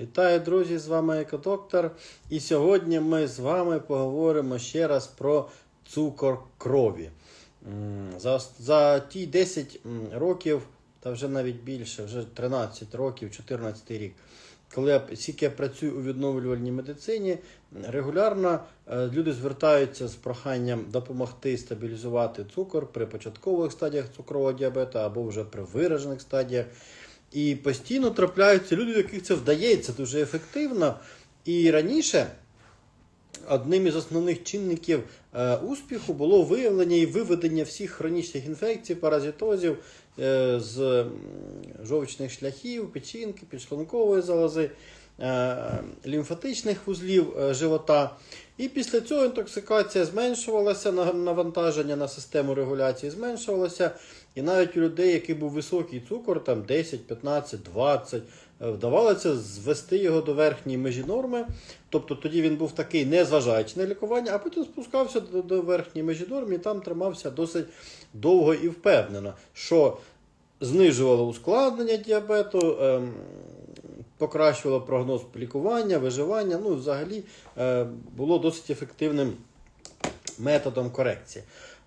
Вітаю, друзі! З вами Екодоктор. І сьогодні ми з вами поговоримо ще раз про цукор крові. За, за ті 10 років, та вже навіть більше, вже 13 років, 14 рік, коли я скільки я працюю у відновлювальній медицині, регулярно е, люди звертаються з проханням допомогти стабілізувати цукор при початкових стадіях цукрового діабету або вже при виражених стадіях. І постійно трапляються люди, яких це вдається дуже ефективно. І раніше одним із основних чинників е, успіху було виявлення і виведення всіх хронічних інфекцій, паразитозів е, з жовчних шляхів, печінки, підшлункової залози, е, лімфатичних вузлів живота. І після цього інтоксикація зменшувалася, навантаження на систему регуляції зменшувалося. І навіть у людей, який був високий цукор, там 10, 15, 20, е, вдавалося звести його до верхньої межі норми. Тобто тоді він був такий, не зважаючи на лікування, а потім спускався до, до верхньої межі норми і там тримався досить довго і впевнено, що знижувало ускладнення діабету, ем, покращувало прогноз лікування, виживання. Ну, взагалі е, було досить ефективним методом корекції.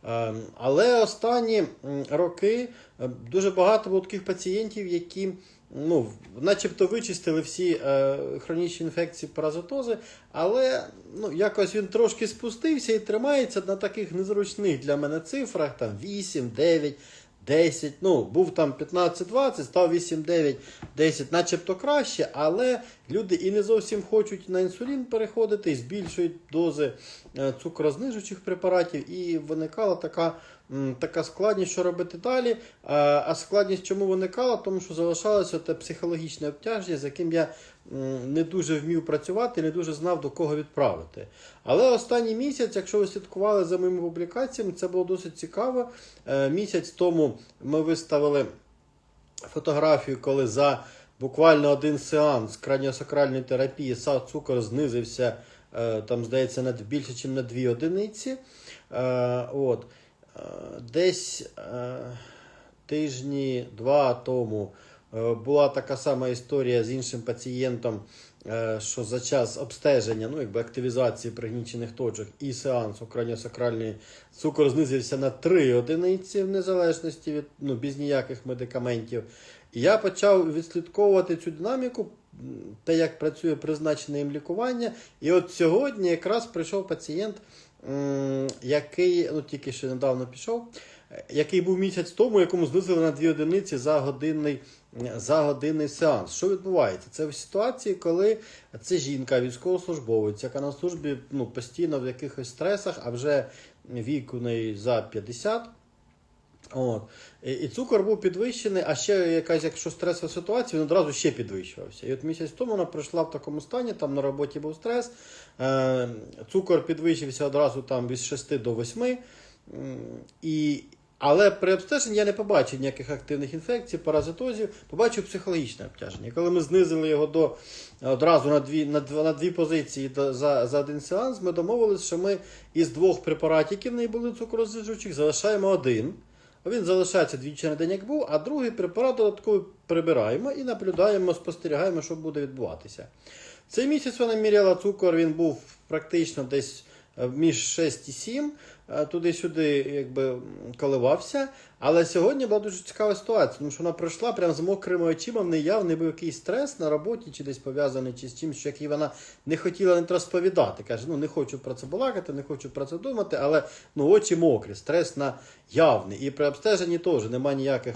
Е, Але останні роки е, дуже багато було таких пацієнтів, які ну, начебто вичистили всі е, хронічні інфекції паразитози, але ну, якось він трошки спустився і тримається на таких незручних для мене цифрах, там 8, 9, 10, ну, був там 15-20, став 8, 9, 10, начебто краще, але люди і не зовсім хочуть на інсулін переходити, і збільшують дози цукрознижуючих цукрознижучих препаратів, і виникала така, така складність, що робити далі. А, а складність чому виникала? Тому що залишалося те психологічне обтяження, з яким я не дуже вмів працювати, не дуже знав до кого відправити. Але останній місяць, якщо ви слідкували за моїми публікаціями, це було досить цікаво. Е, Місяць тому ми виставили фотографію, коли за буквально один сеанс краніосакральної терапії са- цукор знизився, е, там, здається, більше, ніж на 2 одиниці. Е, От. Десь е, тижні два тому е, була така сама історія з іншим пацієнтом, е, що за час обстеження, ну, якби активізації пригнічених точок і сеансу краніосакральної цукор знизився на 3 одиниці в незалежності від ну, без ніяких медикаментів. І я почав відслідковувати цю динаміку, те, як працює призначене їм лікування. І от сьогодні якраз прийшов пацієнт, який ну, тільки ще недавно пішов, який був місяць тому, якому знизили на 2 одиниці за годинний, за годинний сеанс. Що відбувається? Це в ситуації, коли це жінка, військовослужбовець, яка на службі ну, постійно в якихось стресах, а вже вік у неї за 50. От. І, і цукор був підвищений, а ще якась, якщо стресова ситуація, він одразу ще підвищувався. І от місяць тому вона прийшла в такому стані, там на роботі був стрес, е, цукор підвищився одразу там від 6 до 8. І, але при обстеженні я не побачив ніяких активних інфекцій, паразитозів, побачив психологічне обтяження. Коли ми знизили його до одразу на дві, на на дві позиції за, за один сеанс, ми домовилися, що ми із двох препаратів, які в неї були цукрознижучих, залишаємо один. Він залишається двічі на день, як був, а другий препарат додатково прибираємо і наблюдаємо, спостерігаємо, що буде відбуватися. Цей місяць вона міряла цукор, він був практично десь між 6 і 7, е, туди-сюди якби коливався. Але сьогодні була дуже цікава ситуація, тому що вона пройшла прямо з мокрими очима, в неї явний був якийсь стрес на роботі, чи десь пов'язаний чи з чимось, що який вона не хотіла не розповідати. Каже, ну не хочу про це балакати, не хочу про це думати, але ну, очі мокрі, стрес на явний. І при обстеженні теж немає ніяких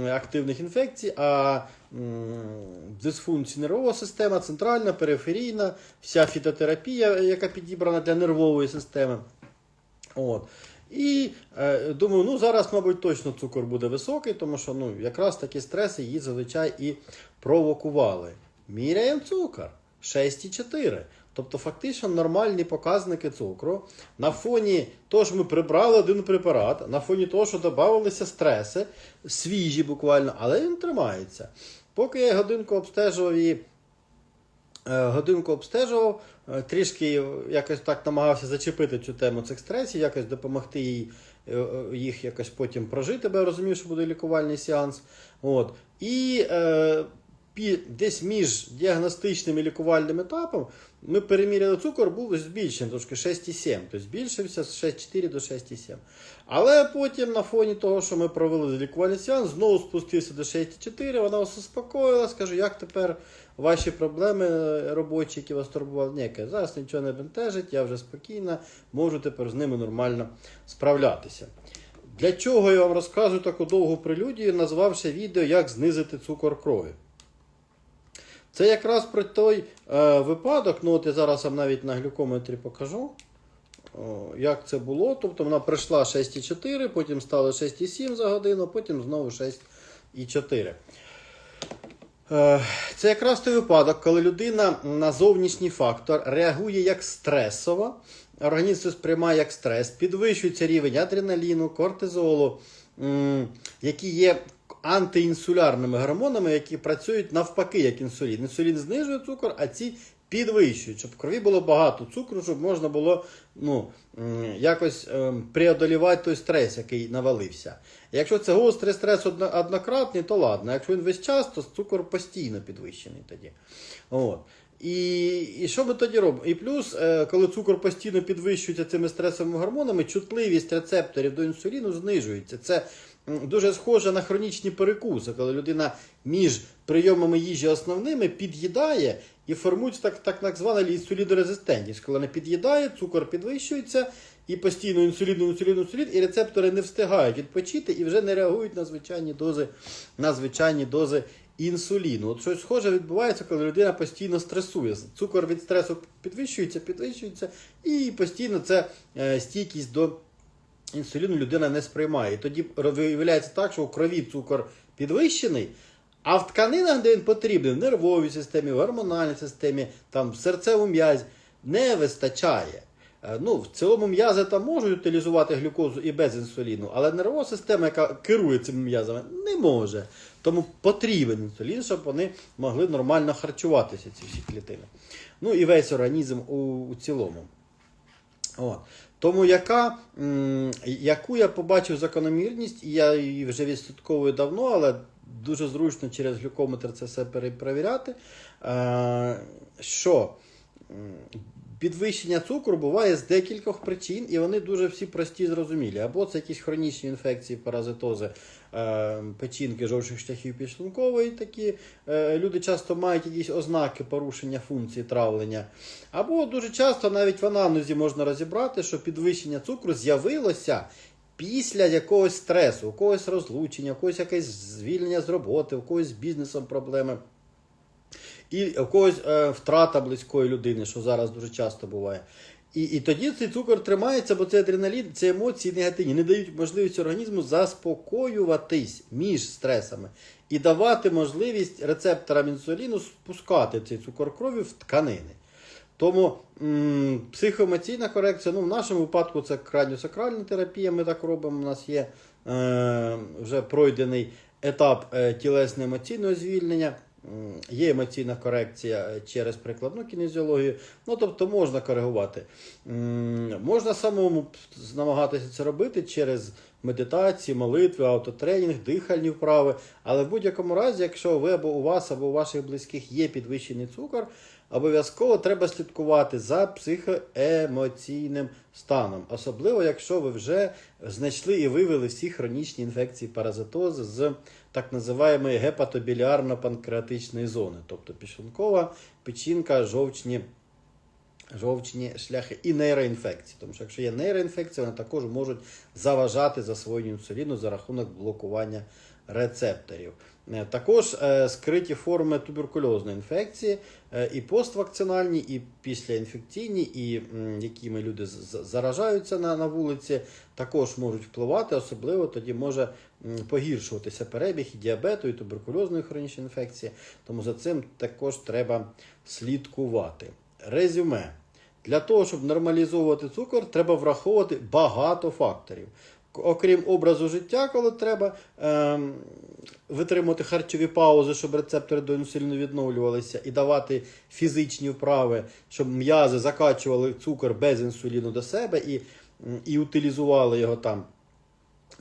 е, активних інфекцій, а м, дисфункція нервова система, центральна, периферійна, вся фітотерапія, яка підібрана для нервової системи. От. І е, думаю, ну зараз, мабуть, точно цукор буде високий, тому що ну, якраз такі стреси її зазвичай і провокували. Міряємо цукор 6,4. Тобто, фактично нормальні показники цукру. На фоні того, що ми прибрали один препарат, на фоні того, що додавалися стреси, свіжі буквально, але він тримається. Поки я годинку обстежував її. Е, Годинку обстежував, е, трішки якось так намагався зачепити цю тему цих стресів, якось допомогти їй е, їх якось потім прожити, бо я розумів, що буде лікувальний сеанс. От. І е, десь між діагностичним і лікувальним етапом ми переміряли цукор, був збільшений трошки 6,7, тобто збільшився з 6,4 до 6,7. Але потім на фоні того, що ми провели лікувальний сеанс, знову спустився до 6,4, вона вас успокоїла, скажу, як тепер ваші проблеми е, робочі, які вас турбували, ні, каже, зараз нічого не бентежить, я вже спокійна, можу тепер з ними нормально справлятися. Для чого я вам розказую таку довгу прелюдію, назвавши відео Як знизити цукор крові. Це якраз про той е, випадок, ну от я зараз вам навіть на глюкометрі покажу, о, як це було. Тобто вона прийшла 6,4, потім стало 6,7 за годину, потім знову 6,4. Е, Це якраз той випадок, коли людина на зовнішній фактор реагує як стресово, організм сприймає як стрес, підвищується рівень адреналіну, кортизолу, які є антиінсулярними гормонами, які працюють навпаки, як інсулін. Інсулін знижує цукор, а ці підвищують, щоб в крові було багато цукру, щоб можна було ну, якось ем, преодолівати той стрес, який навалився. Якщо це гострий стрес однократний, то ладно. Якщо він весь час, то цукор постійно підвищений тоді. От. І, і що ми тоді робимо? І плюс, е, коли цукор постійно підвищується цими стресовими гормонами, чутливість рецепторів до інсуліну знижується. Це дуже схоже на хронічні перекуси, коли людина між прийомами їжі основними під'їдає і формується так, так, так звана інсулінорезистентність. Коли вона під'їдає, цукор підвищується, і постійно інсулін, інсулін, інсулін, і рецептори не встигають відпочити і вже не реагують на звичайні дози, на звичайні дози інсуліну. От щось схоже відбувається, коли людина постійно стресує. Цукор від стресу підвищується, підвищується, і постійно це е, стійкість до інсуліну людина не сприймає. І тоді виявляється так, що у крові цукор підвищений. А в тканинах, де він потрібен, в нервовій системі, в гормональній системі, там, в серцевому м'язі, не вистачає. Е, Ну, в цілому м'язи там можуть утилізувати глюкозу і без інсуліну, але нервова система, яка керує цими м'язами, не може. Тому потрібен інсулін, щоб вони могли нормально харчуватися, ці всі клітини. Ну і весь організм у, у цілому. От. Тому яка, яку я побачив закономірність, і я її вже відслідковую давно, але дуже зручно через глюкометр це все перепровіряти, е, що підвищення цукру буває з декількох причин, і вони дуже всі прості зрозумілі. Або це якісь хронічні інфекції, паразитози, е, печінки, жовчих шляхів підшлункової. Такі е, люди часто мають якісь ознаки порушення функції травлення. Або дуже часто навіть в анамнезі можна розібрати, що підвищення цукру з'явилося. Після якогось стресу, у когось розлучення, у когось якесь звільнення з роботи, у когось з бізнесом проблеми. І у когось е, втрата близької людини, що зараз дуже часто буває. І, і тоді цей цукор тримається, бо цей адреналін, ці емоції негативні, не дають можливість організму заспокоюватись між стресами і давати можливість рецепторам інсуліну спускати цей цукор крові в тканини. Тому м, психоемоційна корекція, ну в нашому випадку це краніосакральна терапія, ми так робимо. У нас є е, вже пройдений етап е, тілесно-емоційного звільнення. Є емоційна корекція е, через прикладну кінезіологію, ну тобто можна коригувати. Можна самому намагатися це робити через медитації, молитви, автотренінг, дихальні вправи. Але в будь-якому разі, якщо ви або у вас, або у ваших близьких є підвищений цукор, обов'язково треба слідкувати за психоемоційним станом, особливо якщо ви вже знайшли і вивели всі хронічні інфекції паразитози з так називаємої гепатобіліарно-панкреатичної зони, тобто підшлункова, печінка, жовчні. Жовчні шляхи і нейроінфекції. Тому що якщо є нейроінфекція, вони також можуть заважати засвоєнню інсуліну за рахунок блокування рецепторів. Е, Також е, скриті форми туберкульозної інфекції, е, і поствакцинальні, і післяінфекційні, і якими люди заражаються на, на вулиці, також можуть впливати, особливо тоді може погіршуватися перебіг і діабету, і туберкульозної хронічної інфекції. Тому за цим також треба слідкувати. Резюме. Для того, щоб нормалізовувати цукор, треба враховувати багато факторів. Окрім образу життя, коли треба ем, витримувати харчові паузи, щоб рецептори до інсуліну відновлювалися, і давати фізичні вправи, щоб м'язи закачували цукор без інсуліну до себе і, і утилізували його там.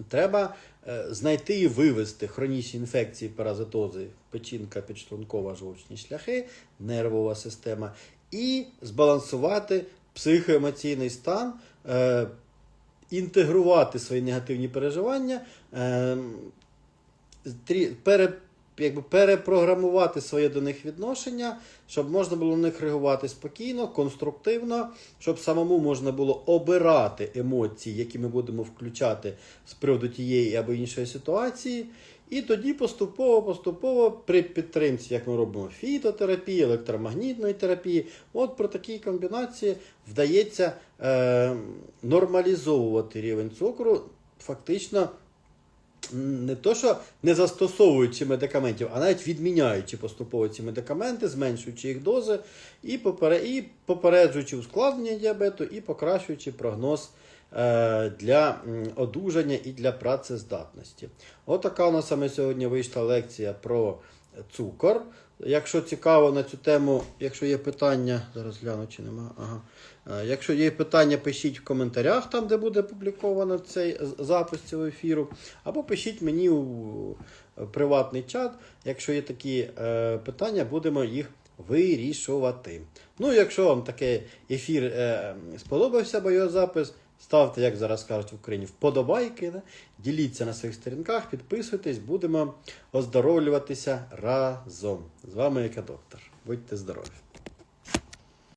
Треба е, знайти і вивести хронічні інфекції, паразитози, печінка, підшлункова, жовчні шляхи, нервова система, і збалансувати психоемоційний стан, е, інтегрувати свої негативні переживання, е, пере, якби перепрограмувати своє до них відношення, щоб можна було на них реагувати спокійно, конструктивно, щоб самому можна було обирати емоції, які ми будемо включати з приводу тієї або іншої ситуації. І тоді поступово-поступово при підтримці, як ми робимо фітотерапії, електромагнітної терапії, от при такій комбінації вдається е, нормалізовувати рівень цукру, фактично не то, що не застосовуючи медикаментів, а навіть відміняючи поступово ці медикаменти, зменшуючи їх дози, і, попереджуючи ускладнення діабету, і покращуючи прогноз е, для одужання і для працездатності. Отака у нас саме сьогодні вийшла лекція про цукор. Якщо цікаво на цю тему, якщо є питання, зараз гляну чи нема. Ага. Е, Якщо є питання, пишіть в коментарях, там, де буде опубліковано цей запис цього ефіру, або пишіть мені у е, приватний чат. Якщо є такі е, питання, будемо їх вирішувати. Ну, якщо вам такий ефір сподобався, бо його запис, ставте, як зараз кажуть в Україні, вподобайки, да? діліться на своїх сторінках, підписуйтесь, будемо оздоровлюватися разом. З вами Яка Доктор. Будьте здорові!